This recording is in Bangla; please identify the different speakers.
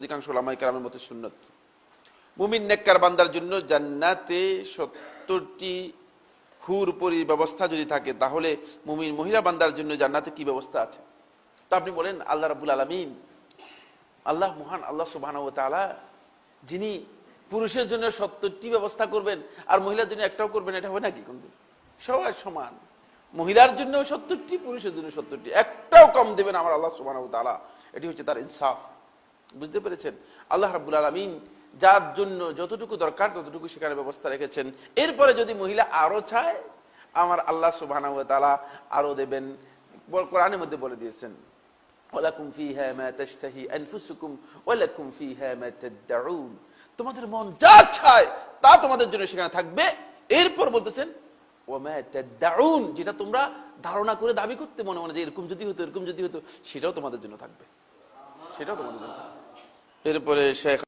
Speaker 1: অধিকাংশ ওলামাই কেরামের মতো সুন্নত। মুমিন নেককার বান্দার জন্য জান্নাতে সত্তরটি হুর পরি ব্যবস্থা যদি থাকে, তাহলে মুমিন মহিলা বান্দার জন্য জান্নাতে কি ব্যবস্থা আছে? তা আপনি বলেন, আল্লাহ রাবুল আলমিন, আল্লাহ মহান আল্লাহ সুবাহ যিনি পুরুষের জন্য সত্তরটি ব্যবস্থা করবেন আর মহিলার জন্য একটাও করবেন, এটা হবে নাকি কিন্তু সবাই সমান। মহিলার জন্য সত্তরটি, পুরুষের জন্য সত্তরটি, একটাও কম দেবেন আমার আল্লাহ সুবাহ তালা এটি হচ্ছে তার ইনসাফ। বুঝতে পেরেছেন? আল্লাহ রাবুল আলমিন যার জন্য যতটুকু দরকার, ততটুকু সেখানে ব্যবস্থা রেখেছেন। এরপরে যদি মহিলা আরও চায়, আমার আল্লাহ সুবাহ তালা আরও দেবেন। কোরআনের মধ্যে বলে দিয়েছেন, ওয়ালাকুম ফিহা মা তাশতাহি আনফুসুকুম ওয়ালাকুম ফিহা মা তাদউন তোমাদের মন যা চায়, তা তোমাদের জন্য সেখানে থাকবে। এরপর বলতেছেন ওয়ামা তাদউন যেটা তোমরা ধারণা করে দাবি করতে মনে মনে যে এরকম যদি হতো, এরকম যদি হতো, সেটাও তোমাদের জন্য থাকবে। সেটাও তোমাদের জন্য থাকবে। এরপরে শেখ